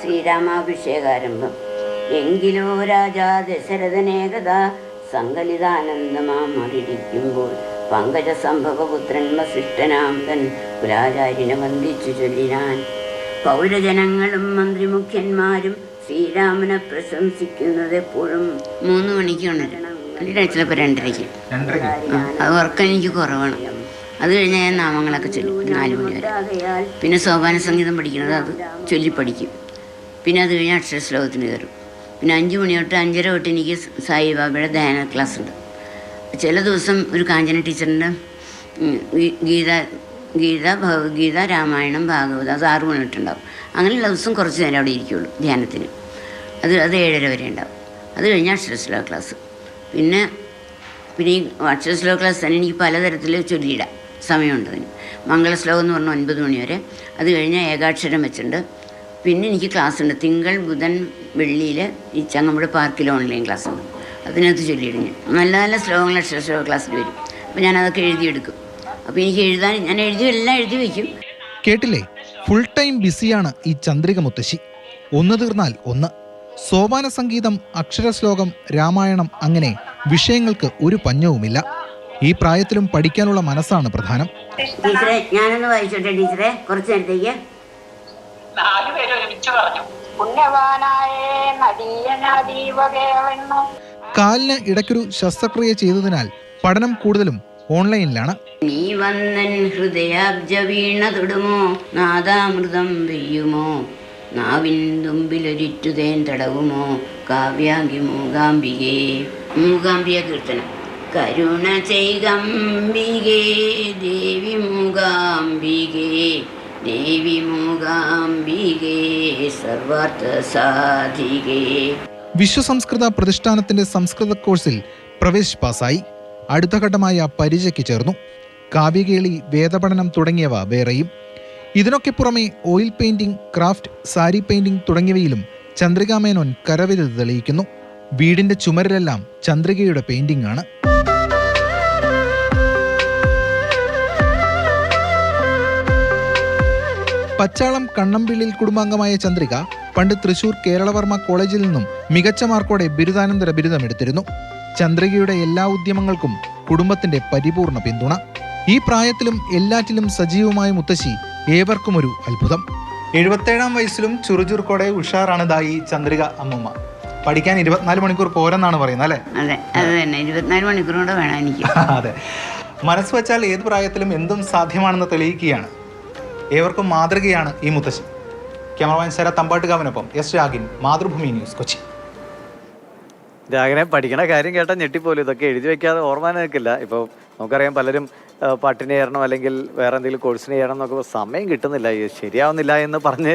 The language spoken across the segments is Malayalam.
ശ്രീരാമാഭിഷേകാരംഭം. എങ്കിലോ രാജാ ദശരഥനേകത സങ്കലിതാനന്ദമാമറിയിരിക്കുമ്പോൾ പങ്കജ സംഭവപുത്രൻ വസിഷ്ഠനാം തൻ കുലാചാര്യനെ വന്ദിച്ചു ചൊല്ലിനാൻ. പൗരജനങ്ങളും മന്ത്രിമുഖ്യന്മാരും ശ്രീരാമനെ പ്രശംസിക്കുന്നത് എപ്പോഴും മൂന്ന് മണിക്ക് ഉണരണം ചിലപ്പോൾ രണ്ടരയ്ക്ക്. അത് ഉറക്കം എനിക്ക് കുറവാണ്. അത് കഴിഞ്ഞാൽ ഞാൻ നാമങ്ങളൊക്കെ ചൊല്ലും. നാല് മണി വരെ. പിന്നെ സോപാന സംഗീതം പഠിക്കുന്നത് അത് ചൊല്ലി പഠിക്കും പിന്നെ അത് കഴിഞ്ഞ് അക്ഷര ശ്ലോകത്തിന് കയറും. പിന്നെ അഞ്ച് മണി തൊട്ട് അഞ്ചര തൊട്ട് എനിക്ക് സായിബാബയുടെ ധ്യാന ക്ലാസ് ഉണ്ട് ചില ദിവസം ഒരു കാഞ്ചന ടീച്ചറിന്റെ ഗീത ഗീത ഭഗവത്ഗീത രാമായണം ഭാഗവത അത് ആറ് മണി തൊട്ടുണ്ടാവും അങ്ങനെയുള്ള ദിവസം കുറച്ച് നേരം അവിടെ ഇരിക്കുകയുള്ളൂ ധ്യാനത്തിന്. അത് അത് ഏഴര വരെ ഉണ്ടാവും. അത് കഴിഞ്ഞ് അക്ഷരശ്ലോക ക്ലാസ്. പിന്നെ പിന്നെ ഈ അക്ഷരശ്ലോക ക്ലാസ് തന്നെ എനിക്ക് പലതരത്തിൽ ചൊല്ലിയിടാം. സമയമുണ്ട് അതിന്. മംഗളശ്ലോകം എന്ന് പറഞ്ഞാൽ ഒൻപത് മണി വരെ. അത് കഴിഞ്ഞാൽ ഏകാക്ഷരം വെച്ചിട്ടുണ്ട്. പിന്നെ എനിക്ക് ക്ലാസ് ഉണ്ട് തിങ്കൾ ബുധൻ വെള്ളിയിൽ ഈ ചങ്ങമ്പുഴ പാർക്കിൽ ഓൺലൈൻ ക്ലാസ് ഉണ്ട് അതിനകത്ത് ചൊല്ലിയിടും ഞാൻ. നല്ല നല്ല ശ്ലോകങ്ങൾ അക്ഷരശ്ലോക ക്ലാസ്സിൽ വരും. അപ്പോൾ ഞാൻ അതൊക്കെ എഴുതിയെടുക്കും. അപ്പോൾ എനിക്ക് എഴുതാൻ ഞാൻ എഴുതി എല്ലാം എഴുതി വയ്ക്കും കേട്ടില്ലേ? ഫുൾ ടൈം ബിസിയാണ് ഈ ചന്ദ്രിക മുത്തശ്ശി. ഒന്ന് തീർന്നാൽ ഒന്ന്. സോപാന സംഗീതം അക്ഷരശ്ലോകം രാമായണം അങ്ങനെ വിഷയങ്ങൾക്ക് ഒരു പഞ്ഞവുമില്ല. ഈ പ്രായത്തിലും പഠിക്കാനുള്ള മനസ്സാണ് പ്രധാനം. ടീച്ചറെ ഞാനൊന്ന് വായിച്ചോട്ടെ ടീച്ചറെ? കുറച്ച് നേരത്തേക്ക്. നാലുപേരും ഒരുമിച്ച് പറഞ്ഞു. പുണ്യവാനായേ കാലിന് ഇടയ്ക്കൊരു ശസ്ത്രക്രിയ ചെയ്തതിനാൽ പഠനം കൂടുതലും ഓൺലൈനിലാണ്. നീ വന്നൻ ഹൃദയാബ്ജ വീണ തൊടുമോ? നാദാമൃതം പെയ്യുമോ? നാവിൻ തുമ്പിലൊരിറ്റുതേൻ തടവുമോ? കാവ്യാങ്കി മൂകാംബികേ. മൂകാംബിക കീർത്തനം. കരുണ ചെയ്കംബികേ ദേവി മൂകാംബികേ. ദേവി മൂകാംബികേ വിശ്വസംസ്കൃത പ്രതിഷ്ഠാനത്തിന്റെ സംസ്കൃത കോഴ്സിൽ പ്രവേശ് പാസായി. അടുത്ത ഘട്ടമായ പരിചയ്ക്ക് ചേർന്നു. കാവ്യകേളി വേദപഠനം തുടങ്ങിയവ വേറെയും. ഇതിനൊക്കെ പുറമെ oil painting craft sari painting തുടങ്ങിയവയിലും ചന്ദ്രികാമേനോൻ കരവിരുത് തെളിയിക്കുന്നു. വീടിന്റെ ചുമരിലെല്ലാം ചന്ദ്രികയുടെ പെയിന്റിംഗ് ആണ്. പച്ചാളം കണ്ണമ്പിള്ളിൽ കുടുംബാംഗമായ ചന്ദ്രിക പണ്ട് തൃശൂർ കേരളവർമ്മ കോളേജിൽ നിന്നും മികച്ച മാർക്കോടെ ബിരുദാനന്തര ബിരുദമെടുത്തിരുന്നു. ചന്ദ്രികയുടെ എല്ലാ ഉദ്യമങ്ങൾക്കും കുടുംബത്തിന്റെ പരിപൂർണ പിന്തുണ. ഈ പ്രായത്തിലും എല്ലാറ്റിലും സജീവമായ മുത്തശ്ശി ഏവർക്കും ഒരു അത്ഭുതം. എഴുപത്തേഴാം വയസ്സിലും ചുറുചുറുക്കോടെ ഉഷാറാണ് ദായി ചന്ദ്രിക അമ്മമ്മ. പഠിക്കാൻ ഇരുപത്തിനാല് മണിക്കൂർ പോരെന്നാണ് പറയുന്നത് അല്ലേ? അതെ അത് തന്നെ. ഇരുപത്തിനാല് മണിക്കൂർ കൂടെ വേണം എനിക്ക്. അതെ. മനസ്സ് വെച്ചാൽ ഏത് പ്രായത്തിലും എന്തും സാധ്യമാണെന്ന് തെളിയിക്കുകയാണ്. ഏവർക്കും മാതൃകയാണ് ഈ മുത്തശ്ശി. ക്യാമറമാൻ ശര തമ്പാട്ടുകാവിനൊപ്പം എസ് രാഗിൻ മാതൃഭൂമി ന്യൂസ് കൊച്ചി. രാഗനെ പഠിക്കണ കാര്യം കേട്ടാൽ ഞെട്ടിപ്പോലും. ഇതൊക്കെ എഴുതി വെക്കാതെ ഓർമ്മ നിൽക്കില്ല ഇപ്പോൾ നമുക്കറിയാം പലരും പാട്ടിന് ചേരണം അല്ലെങ്കിൽ വേറെ എന്തെങ്കിലും കോഴ്സിന് ചേരണം എന്നൊക്കെ സമയം കിട്ടുന്നില്ല. ശരിയാവുന്നില്ല എന്ന് പറഞ്ഞ്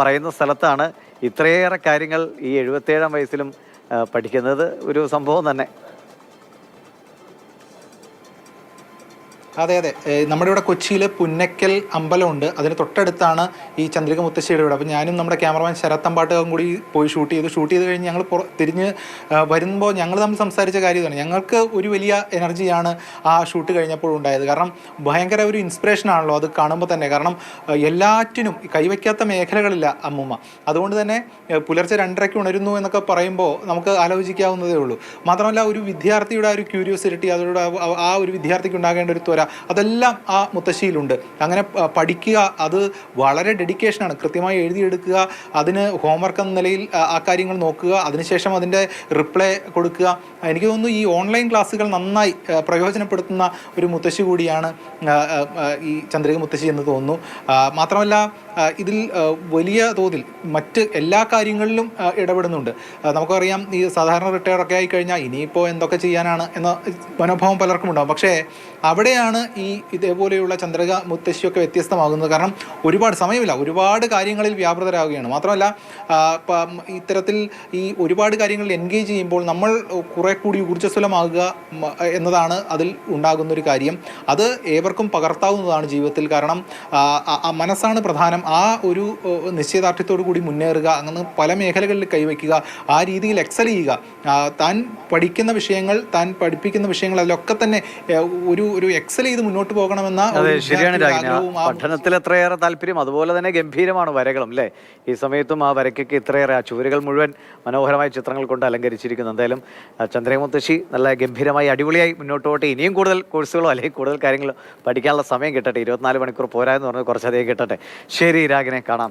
പറയുന്ന സ്ഥലത്താണ് ഇത്രയേറെ കാര്യങ്ങൾ ഈ എഴുപത്തേഴാം വയസ്സിലും പഠിക്കുന്നത് ഒരു സംഭവം തന്നെ. അതെ അതെ. നമ്മുടെ ഇവിടെ കൊച്ചിയിൽ പുന്നക്കൽ അമ്പലമുണ്ട്. അതിന് തൊട്ടടുത്താണ് ഈ ചന്ദ്രിക മുത്തശ്ശിയുടെ വീട്. അപ്പോൾ ഞാനും നമ്മുടെ ക്യാമറമാൻ ശരത്തമ്പാട്ടും കൂടി പോയി ഷൂട്ട് ചെയ്തു. ഷൂട്ട് ചെയ്ത് കഴിഞ്ഞ് ഞങ്ങൾ തിരിഞ്ഞ് വരുമ്പോൾ ഞങ്ങൾ തമ്മിൽ സംസാരിച്ച കാര്യമാണ്. ഞങ്ങൾക്ക് ഒരു വലിയ എനർജിയാണ് ആ ഷൂട്ട് കഴിഞ്ഞപ്പോൾ ഉണ്ടായത്. കാരണം ഭയങ്കര ഒരു ഇൻസ്പിറേഷൻ ആണല്ലോ അത് കാണുമ്പോൾ തന്നെ. കാരണം എല്ലാറ്റിനും കൈവയ്ക്കാത്ത മേഖലകളില്ല അമ്മൂമ്മ. അതുകൊണ്ട് തന്നെ പുലർച്ചെ രണ്ടരയ്ക്ക് ഉണരുന്നു എന്നൊക്കെ പറയുമ്പോൾ നമുക്ക് ആലോചിക്കാവുന്നതേ ഉള്ളൂ. മാത്രമല്ല ഒരു വിദ്യാർത്ഥിയുടെ ആ ഒരു ക്യൂരിയോസിറ്റി അതോടെ ആ ഒരു വിദ്യാർത്ഥിക്ക് ഉണ്ടാകേണ്ട ഒരു ത്വര അതെല്ലാം ആ മുത്തശ്ശിയിലുണ്ട്. അങ്ങനെ പഠിക്കുക അത് വളരെ ഡെഡിക്കേഷനാണ് കൃത്യമായി എഴുതിയെടുക്കുക അതിന് ഹോംവർക്ക് എന്ന നിലയിൽ ആ- കാര്യങ്ങൾ നോക്കുക അതിനുശേഷം അതിന്റെ റിപ്ലൈ കൊടുക്കുക. എനിക്ക് തോന്നുന്നു ഈ ഓൺലൈൻ ക്ലാസ്സുകൾ നന്നായി പ്രയോജനപ്പെടുത്തുന്ന ഒരു മുത്തശ്ശി കൂടിയാണ് ഈ ചന്ദ്രിക മുത്തശ്ശി എന്ന് തോന്നുന്നു. മാത്രമല്ല ഇതിൽ വലിയ തോതിൽ മറ്റ് എല്ലാ കാര്യങ്ങളിലും ഇടപെടുന്നുണ്ട്. നമുക്കറിയാം ഈ സാധാരണ റിട്ടയർ ഒക്കെ ആയി ഇനിയിപ്പോൾ എന്തൊക്കെ ചെയ്യാനാണ് എന്ന മനോഭാവം പലർക്കും ഉണ്ടാകും പക്ഷേ അവിടെയാണ് ഈ ഇതേപോലെയുള്ള ചന്ദ്രക മുത്തശ്ശിയൊക്കെ വ്യത്യസ്തമാകുന്നത്. കാരണം ഒരുപാട് സമയമില്ല. ഒരുപാട് കാര്യങ്ങളിൽ വ്യാപൃതരാകുകയാണ്. മാത്രമല്ല ഇത്തരത്തിൽ ഈ ഒരുപാട് കാര്യങ്ങളിൽ എൻഗേജ് ചെയ്യുമ്പോൾ നമ്മൾ കുറെ കൂടി ഊർജസ്വലമാകുക എന്നതാണ് അതിൽ ഉണ്ടാകുന്ന ഒരു കാര്യം. അത് ഏവർക്കും പകർത്താവുന്നതാണ് ജീവിതത്തിൽ. കാരണം മനസ്സാണ് പ്രധാനം. ആ ഒരു നിശ്ചയദാർഢ്യത്തോടു കൂടി മുന്നേറുക അങ്ങനെ പല മേഖലകളിൽ കൈവയ്ക്കുക ആ രീതിയിൽ എക്സൽ ചെയ്യുക. താൻ പഠിക്കുന്ന വിഷയങ്ങൾ താൻ പഠിപ്പിക്കുന്ന വിഷയങ്ങൾ അതിലൊക്കെ തന്നെ ഒരു ഒരു എക്സൽ ചെയ്ത് മുന്നോട്ട് പോകണമെന്ന ശരിയാണ് പഠനത്തിൽ എത്രയേറെ താല്പര്യം അതുപോലെ തന്നെ ഗംഭീരമാണ് വരകളും അല്ലേ ഈ സമയത്തും ആ വരയ്ക്കൊക്കെ ഇത്രയേറെ ആ ചുവരുകൾ മുഴുവൻ മനോഹരമായ ചിത്രങ്ങൾ കൊണ്ട് അലങ്കരിച്ചിരിക്കുന്നു. എന്തായാലും ചന്ദ്രമുത്തശ്ശി നല്ല ഗംഭീരമായി അടിപൊളിയായി മുന്നോട്ട് പോട്ടെ ഇനിയും കൂടുതൽ കോഴ്സുകളോ അല്ലെങ്കിൽ കൂടുതൽ കാര്യങ്ങളോ പഠിക്കാനുള്ള സമയം കിട്ടട്ടെ. ഇരുപത്തിനാല് മണിക്കൂർ പോരാ എന്ന് പറഞ്ഞാൽ കുറച്ചധികം കിട്ടട്ടെ. ശരി രാഗിനെ കാണാം.